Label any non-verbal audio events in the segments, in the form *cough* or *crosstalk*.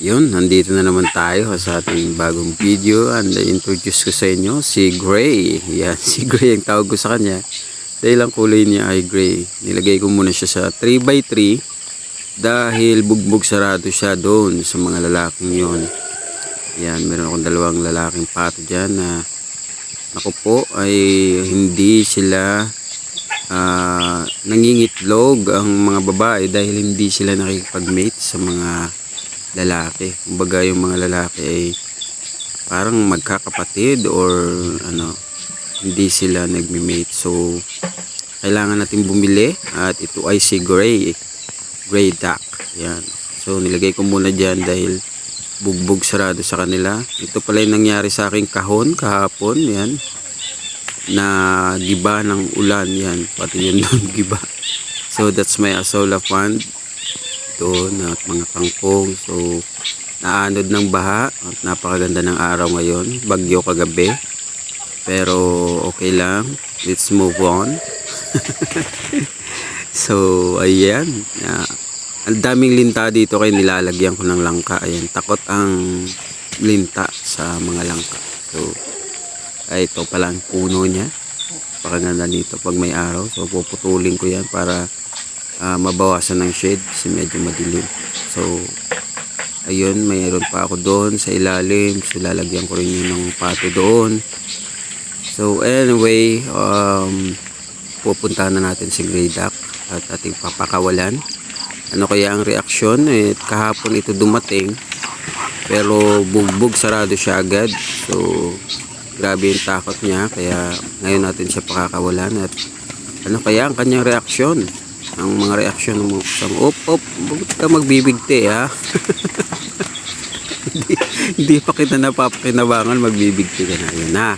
Yun, nandito na naman tayo sa ating bagong video and introduce ko sa inyo si Gray. Yan, *laughs* si Gray ang tawag ko sa kanya. Dahil ang kulay niya ay gray. Nilagay ko muna siya sa 3x3 dahil bugbog sarado siya doon sa mga lalaking yon. Yan, meron akong dalawang lalaking pato dyan na ako po ay hindi sila ah, nangingitlog ang mga babae dahil hindi sila nakikipag-mate sa mga lalaki. Kumbaga yung mga lalaki ay parang magkakapatid or ano, hindi sila nagme-mate. So, kailangan natin bumili at ito ay si Gray. Gray Duck. Yan. So, nilagay ko muna dyan dahil bugbog sarado sa kanila. Ito pala yung nangyari sa aking kahon kahapon. Yan. Na giba ng ulan. Yan. Pati yun *laughs* doon giba. So, that's my Asola Fund doon at mga kangkong. So, naanod ng baha napakaganda ng araw ngayon. Bagyo kagabi. Pero okay lang. Let's move on. *laughs* so, ayan. Na, ang daming linta dito kaya nilalagyan ko ng langka. Ayan, takot ang linta sa mga langka. So, ay ito pala ang puno niya. Pakaganda dito pag may araw. So, puputulin ko yan para ah, mabawasan ng shade kasi medyo madilim. So, ayun, mayroon pa ako doon sa ilalim. So, lalagyan ko rin yun ng pato doon. So, anyway, um, pupuntahan na natin si Grey Duck at ating papakawalan. Ano kaya ang reaksyon? Eh, kahapon ito dumating pero bugbog sarado siya agad. So, grabe yung takot niya kaya ngayon natin siya pakakawalan at ano kaya ang kanyang reaksyon? Ang mga reaksyon mo sa op op, bakit ka magbibigti ha? *laughs* hindi, pa kita napapakinabangan magbibigti ka na. Yun na.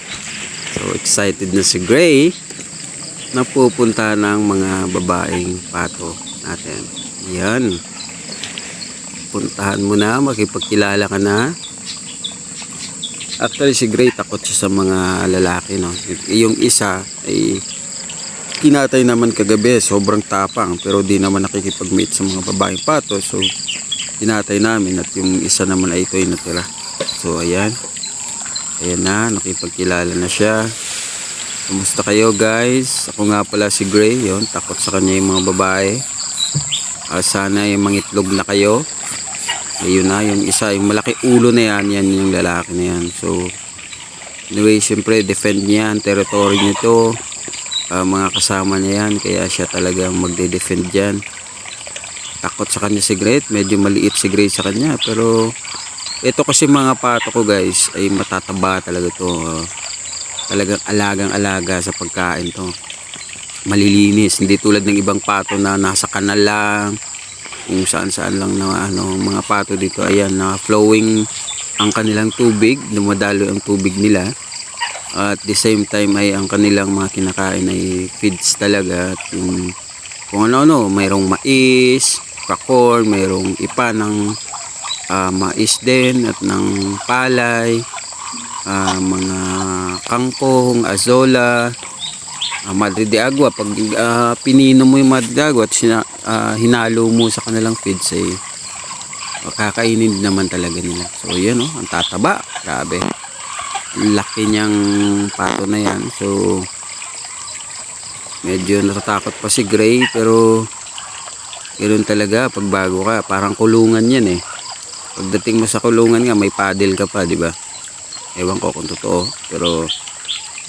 So excited na si Gray na pupunta ng mga babaeng pato natin. Yan. Puntahan mo na, makipagkilala ka na. Actually si Gray takot siya sa mga lalaki no. Yung isa ay kinatay naman kagabi, sobrang tapang pero di naman nakikipag-mate sa mga babaeng pato. So kinatay namin at yung isa naman ay ito ay natira. So ayan. Ayan na, nakipagkilala na siya. Kumusta kayo guys? Ako nga pala si Gray, yon takot sa kanya yung mga babae. Ah, sana yung mangitlog na kayo. Ayun na, yung isa, yung malaki ulo na yan, yan yung lalaki na yan. So, anyway, syempre, defend niya ang territory nito. Ah, mga kasama niya yan, kaya siya talagang magde-defend dyan. Takot sa kanya si Great, medyo maliit si Great sa kanya, pero ito kasi mga pato ko guys, ay matataba talaga to. ah. talagang alagang-alaga sa pagkain to. Malilinis, hindi tulad ng ibang pato na nasa kanal lang, kung saan-saan lang na ano, mga pato dito, ayan, na flowing ang kanilang tubig, dumadalo ang tubig nila. At the same time ay ang kanilang mga kinakain ay feeds talaga. At yung, kung ano-ano, mayroong mais, kakor, mayroong ipa ng ah, mais din at ng palay, ah, mga kangkong, azola, ah, madre de agua. Pag ah, pinino mo yung madre de agua at sina, ah, hinalo mo sa kanilang feeds ay kakainin din naman talaga nila. So yan oh, ang tataba. Grabe. Laki niyang pato na yan. So medyo natatakot pa si Gray pero ganoon talaga pag bago ka. Parang kulungan yan eh. Pagdating mo sa kulungan nga may paddle ka pa, di ba? Ewan ko kung totoo. Pero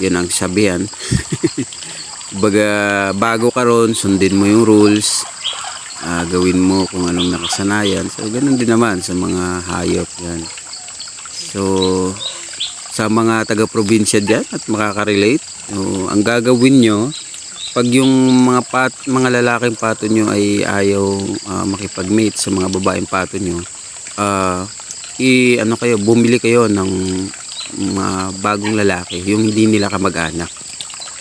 yun ang sabihan. *laughs* Baga bago ka ron, sundin mo yung rules. Ah, gawin mo kung anong nakasanayan. So, ganun din naman sa mga hayop yan. So, sa mga taga-probinsya dyan at makaka-relate, so, ang gagawin nyo, pag yung mga pat, mga lalaking pato nyo ay ayaw ah, makipag-mate sa mga babaeng pato nyo, ah, i ano kayo, bumili kayo ng mga bagong lalaki, yung hindi nila kamag-anak.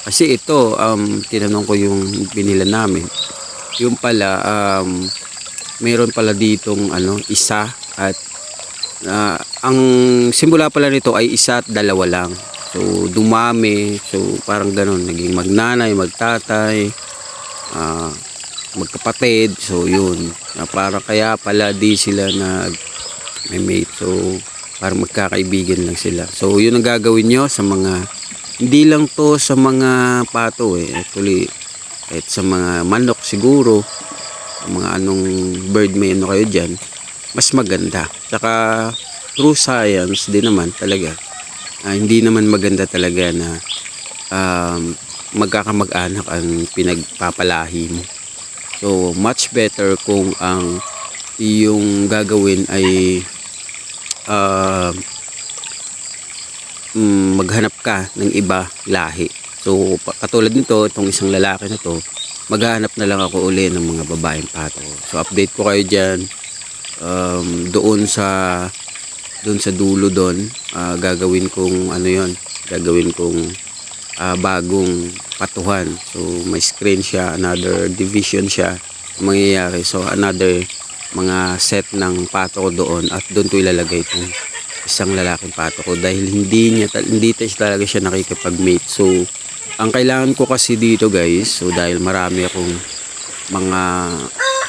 Kasi ito, um, tinanong ko yung binila namin, yung pala um, mayroon pala ditong ano isa at ah, ang simula pala nito ay isa at dalawa lang so dumami so parang ganun naging magnanay magtatay ah, magkapatid so yun na parang kaya pala di sila nag may mate. So, para magkakaibigan lang sila. So, yun ang gagawin nyo sa mga, hindi lang to sa mga pato eh. Actually, kahit sa mga manok siguro, mga anong bird may ano kayo dyan, mas maganda. Tsaka, true science din naman talaga. Ah, hindi naman maganda talaga na um, magkakamag-anak ang pinagpapalahi mo. So, much better kung ang yung gagawin ay uh, maghanap ka ng iba lahi. So, katulad nito, itong isang lalaki na to, maghanap na lang ako uli ng mga babaeng pato. So, update ko kayo dyan. Um, doon sa doon sa dulo doon, ah, gagawin kong ano yon gagawin kong ah, bagong patuhan. So, may screen siya, another division siya mangyayari. So, another mga set ng pato ko doon at doon ko ilalagay itong isang lalaking pato ko dahil hindi niya hindi ta- talaga siya nakikipag-mate. So, ang kailangan ko kasi dito guys, so dahil marami akong mga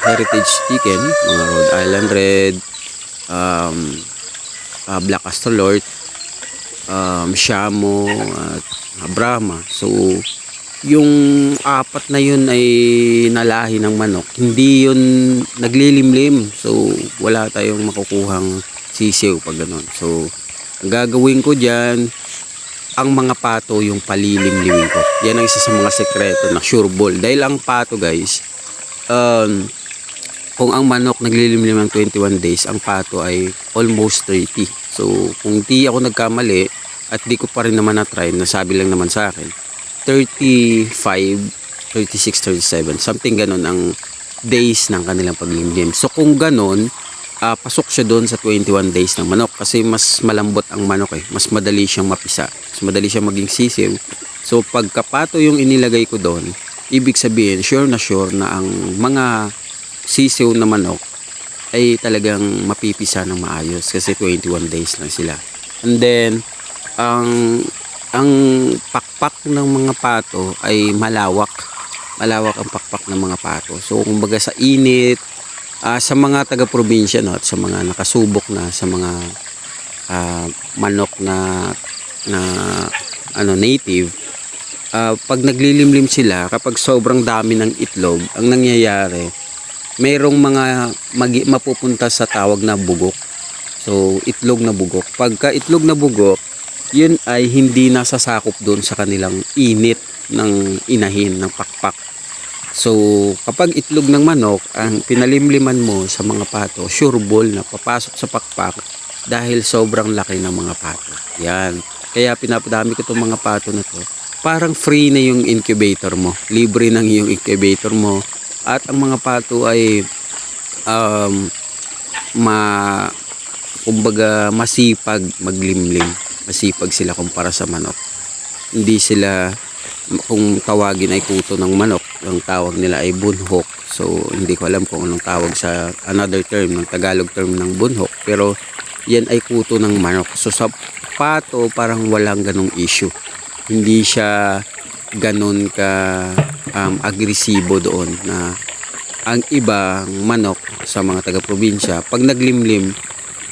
heritage chicken, mga Rhode Island Red, um, uh, Black Astrolort, um, Shamo, at Brahma. So, yung apat na yun ay nalahi ng manok. Hindi yun naglilimlim. So, wala tayong makukuhang sisiw pag ganun. So, ang gagawin ko dyan, ang mga pato yung palilimlimin ko. Yan ang isa sa mga sekreto na sure ball. Dahil ang pato guys, um, kung ang manok naglilimlim ng 21 days, ang pato ay almost 30. So, kung di ako nagkamali, at di ko pa rin naman na-try, nasabi lang naman sa akin, 35, 36, 37, something ganun ang days ng kanilang paglimlim. So, kung ganun, ah, pasok siya doon sa 21 days ng manok kasi mas malambot ang manok eh. Mas madali siyang mapisa. Mas madali siyang maging sisiw. So, pagkapato yung inilagay ko doon, ibig sabihin, sure na sure na ang mga sisiw na manok ay talagang mapipisa ng maayos kasi 21 days lang sila. And then, ang ang pakpak ng mga pato ay malawak. Malawak ang pakpak ng mga pato. So, kumbaga sa init, ah, sa mga taga-probinsya no, at sa mga nakasubok na sa mga ah, manok na na ano native ah, pag naglilimlim sila kapag sobrang dami ng itlog ang nangyayari mayroong mga magi, mapupunta sa tawag na bugok so itlog na bugok pagka itlog na bugok yun ay hindi nasasakop doon sa kanilang init ng inahin ng pakpak So, kapag itlog ng manok, ang pinalimliman mo sa mga pato, sure ball na papasok sa pakpak dahil sobrang laki ng mga pato. Yan. Kaya pinapadami ko itong mga pato na to. Parang free na yung incubator mo. Libre ng yung incubator mo. At ang mga pato ay um, ma kumbaga masipag maglimlim. Masipag sila kumpara sa manok. Hindi sila kung tawagin ay kuto ng manok, ang tawag nila ay bunhok. So, hindi ko alam kung anong tawag sa another term, ng Tagalog term ng bunhok. Pero, yan ay kuto ng manok. So, sa pato, parang walang ganong issue. Hindi siya ganon ka um, agresibo doon na ang ibang manok sa mga taga-probinsya, pag naglimlim,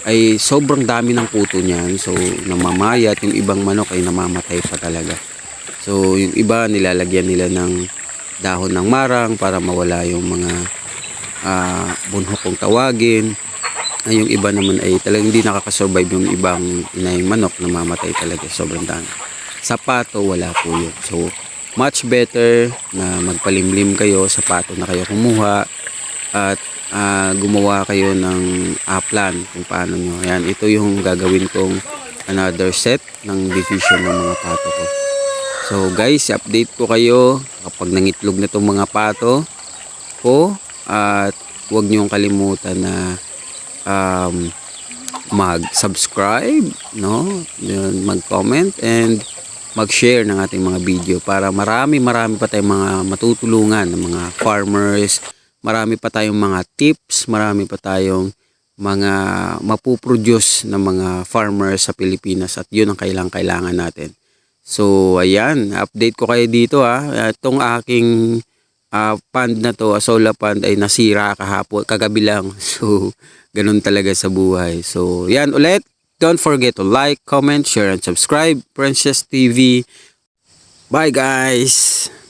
ay sobrang dami ng kuto niyan. So, namamayat. Yung ibang manok ay namamatay pa talaga. So, yung iba nilalagyan nila ng dahon ng marang para mawala yung mga ah, bunhok kung tawagin. Ay, yung iba naman ay talagang hindi nakakasurvive yung ibang inayang manok na mamatay talaga sobrang dami. Sa pato, wala po yun. So, much better na magpalimlim kayo sa pato na kayo kumuha at ah, gumawa kayo ng ah, plan kung paano nyo. Ayan, ito yung gagawin kong another set ng division ng mga pato ko. So guys, update ko kayo kapag nangitlog na itong mga pato ko at huwag niyong kalimutan na um, mag-subscribe, no? Mag-comment and mag-share ng ating mga video para marami marami pa tayong mga matutulungan ng mga farmers, marami pa tayong mga tips, marami pa tayong mga mapuproduce ng mga farmers sa Pilipinas at yun ang kailangan kailangan natin. So, ayan, update ko kayo dito ha. Itong aking ah, pond na to, Asola Pond ay nasira kahapon, kagabi lang. *laughs* So, ganun talaga sa buhay. So, yan ulit. Don't forget to like, comment, share, and subscribe. Princess TV. Bye guys!